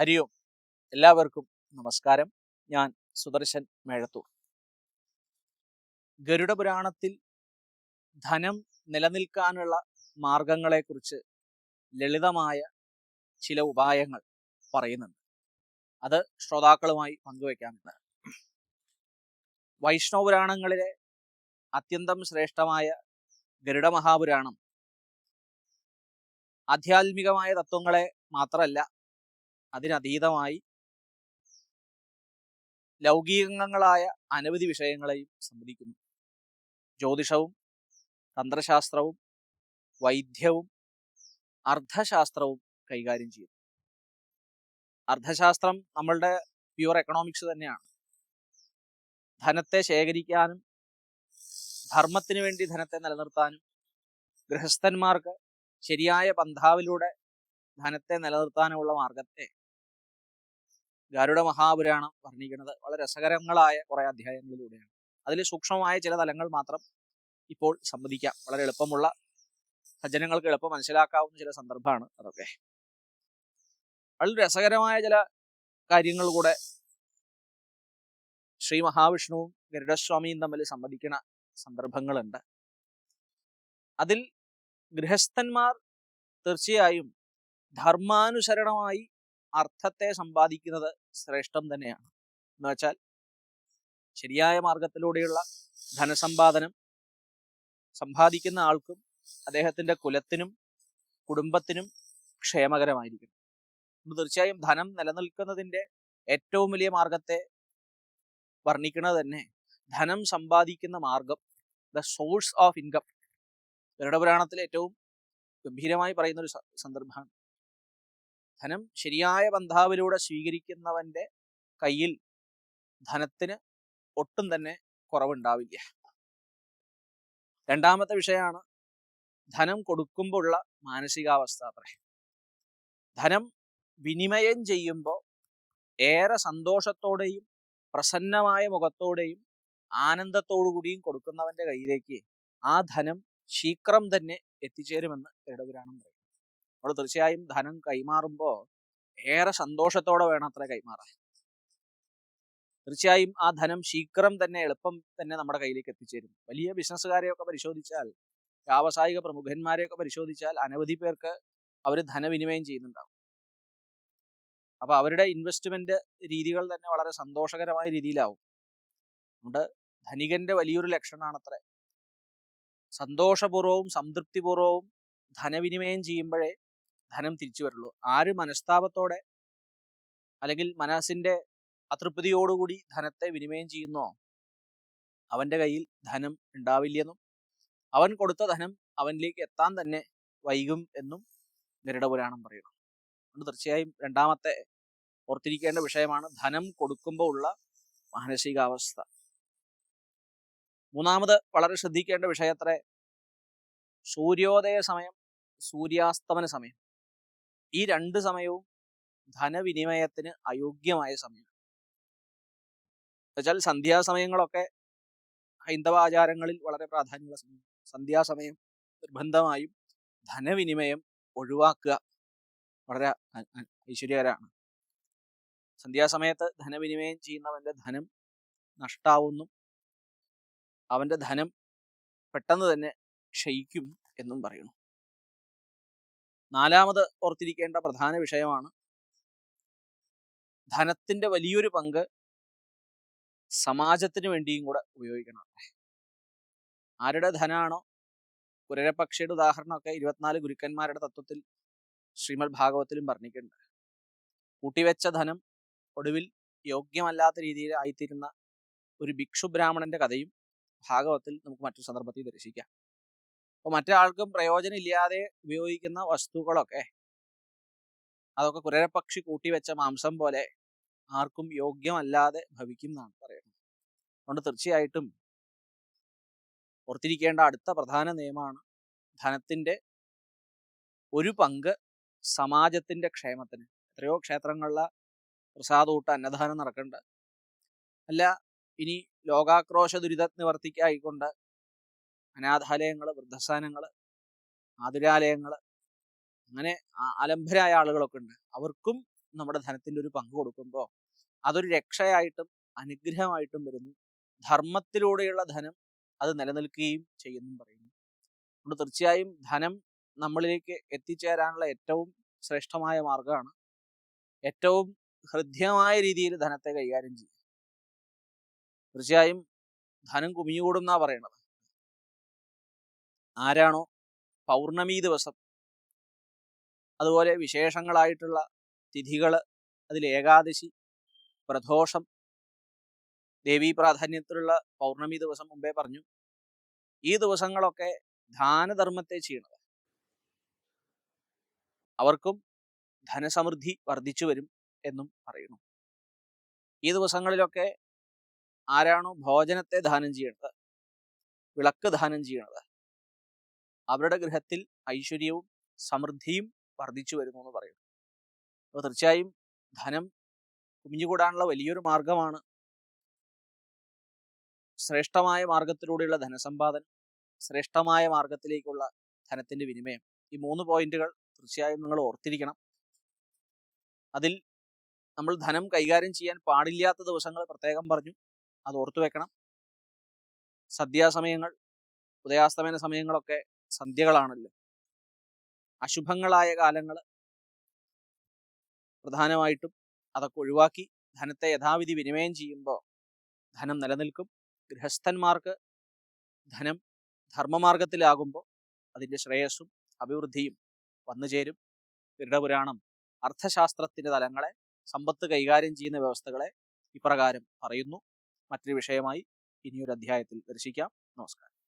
ഹരി ഓം എല്ലാവർക്കും നമസ്കാരം. ഞാൻ സുദർശൻ മേഴത്തൂർ. ഗരുഡ പുരാണത്തിൽ ധനം നിലനിൽക്കാനുള്ള മാർഗങ്ങളെക്കുറിച്ച് ലളിതമായ ചില ഉപായങ്ങൾ പറയുന്നുണ്ട്. അത് ശ്രോതാക്കളുമായി പങ്കുവയ്ക്കാനുണ്ട് വൈഷ്ണവ പുരാണങ്ങളിലെ അത്യന്തം ശ്രേഷ്ഠമായ ഗരുഡ മഹാപുരാണം ആധ്യാത്മികമായ തത്വങ്ങളെ മാത്രമല്ല അതിനതീതമായി ലൗകികങ്ങളായ അനവധി വിഷയങ്ങളെയും സംബന്ധിക്കുന്നു. ജ്യോതിഷവും തന്ത്രശാസ്ത്രവും വൈദ്യവും അർത്ഥശാസ്ത്രവും കൈകാര്യം ചെയ്യുന്നു. അർത്ഥശാസ്ത്രം നമ്മളുടെ പ്യുവർ എക്കണോമിക്സ് തന്നെയാണ്. ധനത്തെ ശേഖരിക്കാനും ധർമ്മത്തിന് വേണ്ടി ധനത്തെ നിലനിർത്താനും ഗൃഹസ്ഥന്മാർക്ക് ശരിയായ പന്ഥാവിലൂടെ ധനത്തെ നിലനിർത്താനുമുള്ള മാർഗത്തെ ഗരുഡ മഹാപുരാണം വർണിക്കുന്നത് വളരെ രസകരങ്ങളായ കുറേ അധ്യായങ്ങളിലൂടെയാണ്. അതിൽ സൂക്ഷ്മമായ ചില തലങ്ങൾ മാത്രം ഇപ്പോൾ സംവദിക്കാം. വളരെ എളുപ്പമുള്ള സജ്ജനങ്ങൾക്ക് എളുപ്പം മനസ്സിലാക്കാവുന്ന ചില സന്ദർഭമാണ് അതൊക്കെ. വളരെ രസകരമായ ചില കാര്യങ്ങൾ കൂടെ ശ്രീ മഹാവിഷ്ണുവും ഗരുഡസ്വാമിയും തമ്മിൽ സംവദിക്കുന്ന സന്ദർഭങ്ങളുണ്ട്. അതിൽ ഗൃഹസ്ഥന്മാർ തീർച്ചയായും ധർമാനുസരണമായി അർത്ഥത്തെ സമ്പാദിക്കുന്നത് ശ്രേഷ്ഠം തന്നെയാണ്. എന്ന് വെച്ചാൽ ശരിയായ മാർഗത്തിലൂടെയുള്ള ധനസമ്പാദനം സമ്പാദിക്കുന്ന ആൾക്കും അദ്ദേഹത്തിന്റെ കുലത്തിനും കുടുംബത്തിനും ക്ഷേമകരമായിരിക്കും അപ്പം തീർച്ചയായും ധനം നിലനിൽക്കുന്നതിന്റെ ഏറ്റവും വലിയ മാർഗത്തെ വർണിക്കുന്നത് തന്നെ ധനം സമ്പാദിക്കുന്ന മാർഗം ദ സോഴ്സ് ഓഫ് ഇൻകം. ഗരുഡപുരാണത്തിലെ ഏറ്റവും ഗംഭീരമായി പറയുന്ന ഒരു സന്ദർഭമാണ്. ധനം ശരിയായ ബന്ധാവിലൂടെ സ്വീകരിക്കുന്നവന്റെ കയ്യിൽ ധനത്തിന് ഒട്ടും തന്നെ കുറവുണ്ടാവില്ല. രണ്ടാമത്തെ വിഷയമാണ് ധനം കൊടുക്കുമ്പോഴുള്ള മാനസികാവസ്ഥ അത്രേ. ധനം വിനിമയം ചെയ്യുമ്പോൾ ഏറെ സന്തോഷത്തോടെയും പ്രസന്നമായ മുഖത്തോടെയും ആനന്ദത്തോടു കൂടിയും കൊടുക്കുന്നവന്റെ കയ്യിലേക്ക് ആ ധനം ശീക്രം തന്നെ എത്തിച്ചേരുമെന്ന് ഗരുഡപുരാണം പറയും നമ്മൾ തീർച്ചയായും ധനം കൈമാറുമ്പോൾ ഏറെ സന്തോഷത്തോടെ വേണം അത്ര കൈമാറാൻ. തീർച്ചയായും ആ ധനം ശീക്രം തന്നെ എളുപ്പം തന്നെ നമ്മുടെ കയ്യിലേക്ക് എത്തിച്ചേരും. വലിയ ബിസിനസ്സുകാരെയൊക്കെ പരിശോധിച്ചാൽ വ്യാവസായിക പ്രമുഖന്മാരെയൊക്കെ പരിശോധിച്ചാൽ അനവധി പേർക്ക് അവർ ധനവിനിമയം ചെയ്യുന്നുണ്ടാവും. അപ്പൊ അവരുടെ ഇൻവെസ്റ്റ്മെന്റ് രീതികൾ തന്നെ വളരെ സന്തോഷകരമായ രീതിയിലാവും. അതുകൊണ്ട് ധനികന്റെ വലിയൊരു ലക്ഷണമാണ് അത്ര സന്തോഷപൂർവവും സംതൃപ്തിപൂർവവും ധനവിനിമയം ചെയ്യുമ്പോഴേ ധനം തിരിച്ചു വരുള്ളൂ. ആര് മനസ്താപത്തോടെ അല്ലെങ്കിൽ മനസ്സിന്റെ അതൃപ്തിയോടുകൂടി ധനത്തെ വിനിമയം ചെയ്യുന്നോ? അവന്റെ കയ്യിൽ ധനം ഉണ്ടാവില്ലെന്നും അവൻ കൊടുത്ത ധനം അവനിലേക്ക് എത്താൻ തന്നെ വൈകും എന്നും ഗരുഡപുരാണം പറയുന്നു. അതുകൊണ്ട് തീർച്ചയായും രണ്ടാമത്തെ ഓർത്തിരിക്കേണ്ട വിഷയമാണ് ധനം കൊടുക്കുമ്പോൾ ഉള്ള മാനസികാവസ്ഥ. മൂന്നാമത് വളരെ ശ്രദ്ധിക്കേണ്ട വിഷയത്രേ സൂര്യോദയ സമയം സൂര്യാസ്തമന സമയം. ഈ രണ്ട് സമയവും ധനവിനിമയത്തിന് അയോഗ്യമായ സമയമാണ് എന്നുവെച്ചാൽ സന്ധ്യാസമയങ്ങളൊക്കെ ഹൈന്ദവ ആചാരങ്ങളിൽ വളരെ പ്രാധാന്യമുള്ള സമയം. സന്ധ്യാസമയം നിർബന്ധമായും ധനവിനിമയം ഒഴിവാക്കുക വളരെ ഐശ്വര്യകരമാണ്. സന്ധ്യാസമയത്ത് ധനവിനിമയം ചെയ്യുന്നവന്റെ ധനം നഷ്ടാവുന്നു. അവന്റെ ധനം പെട്ടെന്ന് തന്നെ ക്ഷയിക്കും എന്നും പറയുന്നു. നാലാമത് ഓർത്തിരിക്കേണ്ട പ്രധാന വിഷയമാണ് ധനത്തിന്റെ വലിയൊരു പങ്ക് സമാജത്തിന് വേണ്ടിയും കൂടെ ഉപയോഗിക്കണം. ആരുടെ ധനാണോ പുരരപക്ഷിയുടെ ഉദാഹരണമൊക്കെ ഇരുപത്തിനാല് ഗുരുക്കന്മാരുടെ തത്വത്തിൽ ശ്രീമദ് ഭാഗവത്തിലും പറഞ്ഞിട്ടുണ്ട് കൂട്ടിവെച്ച ധനം ഒടുവിൽ യോഗ്യമല്ലാത്ത രീതിയിൽ ആയിത്തീരുന്ന ഒരു ഭിക്ഷു ബ്രാഹ്മണന്റെ കഥയും ഭാഗവത്തിൽ നമുക്ക് മറ്റൊരു സന്ദർഭത്തിൽ ദർശിക്കാം. അപ്പോൾ മറ്റൊരാൾക്കും പ്രയോജനം ഇല്ലാതെ ഉപയോഗിക്കുന്ന വസ്തുക്കളൊക്കെ അതൊക്കെ കുരരപ്പക്ഷി കൂട്ടിവെച്ച മാംസം പോലെ ആർക്കും യോഗ്യമല്ലാതെ ഭവിക്കും എന്നാണ് പറയുന്നത്. അതുകൊണ്ട് തീർച്ചയായിട്ടും ഓർത്തിരിക്കേണ്ട അടുത്ത പ്രധാന നിയമമാണ് ധനത്തിന്റെ ഒരു പങ്ക് സമാജത്തിന്റെ ക്ഷേമത്തിന്. എത്രയോ ക്ഷേത്രങ്ങളിലെ പ്രസാദൂട്ട അന്നദാനം നടക്കേണ്ട. അല്ല ഇനി ലോകാക്രോശ ദുരിത നിവർത്തിക്കായിക്കൊണ്ട് അനാഥാലയങ്ങൾ വൃദ്ധസ്ഥാനങ്ങൾ ആതുരാലയങ്ങൾ അങ്ങനെ അലംഭരായ ആളുകളൊക്കെ ഉണ്ട്. അവർക്കും നമ്മുടെ ധനത്തിന്റെ ഒരു പങ്ക് കൊടുക്കുമ്പോൾ അതൊരു രക്ഷയായിട്ടും അനുഗ്രഹമായിട്ടും വരുന്നു. ധർമ്മത്തിലൂടെയുള്ള ധനം അത് നിലനിൽക്കുകയും ചെയ്യുന്നു പറയുന്നു. അതുകൊണ്ട് തീർച്ചയായും ധനം നമ്മളിലേക്ക് എത്തിച്ചേരാനുള്ള ഏറ്റവും ശ്രേഷ്ഠമായ മാർഗമാണ് ഏറ്റവും ഹൃദ്യമായ രീതിയിൽ ധനത്തെ കൈകാര്യം ചെയ്യുക. തീർച്ചയായും ധനം കുമിഞ്ഞുകൂടുന്നാ പറയണത്. ആരാണോ പൗർണമി ദിവസം. അതുപോലെ വിശേഷങ്ങളായിട്ടുള്ള തിഥികൾ അതിൽ ഏകാദശി പ്രദോഷം ദേവീ പ്രാധാന്യത്തിലുള്ള പൗർണമി ദിവസം മുമ്പേ പറഞ്ഞു. ഈ ദിവസങ്ങളൊക്കെ ദാനധർമ്മത്തെ ചെയ്യണത്. അവർക്കും ധനസമൃദ്ധി വർദ്ധിച്ചു വരും എന്നും പറയുന്നു. ഈ ദിവസങ്ങളിലൊക്കെ ആരാണോ ഭോജനത്തെ ദാനം ചെയ്യണത് വിളക്ക് ദാനം ചെയ്യണത് അവരുടെ ഗൃഹത്തിൽ ഐശ്വര്യവും സമൃദ്ധിയും വർദ്ധിച്ചു വരുന്നു എന്ന് പറയുന്നു. അപ്പോൾ തീർച്ചയായും ധനം കുമിഞ്ഞുകൂടാനുള്ള വലിയൊരു മാർഗമാണ് ശ്രേഷ്ഠമായ മാർഗത്തിലൂടെയുള്ള ധനസമ്പാദനം ശ്രേഷ്ഠമായ മാർഗത്തിലേക്കുള്ള ധനത്തിന്റെ വിനിമയം. ഈ മൂന്ന് പോയിന്റുകൾ തീർച്ചയായും നിങ്ങൾ ഓർത്തിരിക്കണം. അതിൽ നമ്മൾ ധനം കൈകാര്യം ചെയ്യാൻ പാടില്ലാത്ത ദിവസങ്ങൾ പ്രത്യേകം പറഞ്ഞു. അത് ഓർത്തു വെക്കണം സന്ധ്യാസമയങ്ങൾ ഉദയാസ്തമന സമയങ്ങളൊക്കെ സന്ധ്യകളാണല്ലോ. അശുഭങ്ങളായ കാലങ്ങൾ പ്രധാനമായിട്ടും അതൊക്കെ ഒഴിവാക്കി ധനത്തെ യഥാവിധി വിനിമയം ചെയ്യുമ്പോൾ ധനം നിലനിൽക്കും. ഗൃഹസ്ഥന്മാർക്ക് ധനം ധർമ്മമാർഗത്തിലാകുമ്പോൾ അതിന്റെ ശ്രേയസ്സും അഭിവൃദ്ധിയും വന്നു ചേരും. ഗരുഡപുരാണം അർത്ഥശാസ്ത്രത്തിന്റെ തലങ്ങളെ സമ്പത്ത് കൈകാര്യം ചെയ്യുന്ന വ്യവസ്ഥകളെ ഇപ്രകാരം പറയുന്നു. മറ്റൊരു വിഷയമായി ഇനിയൊരു അധ്യായത്തിൽ ദർശിക്കാം. നമസ്കാരം.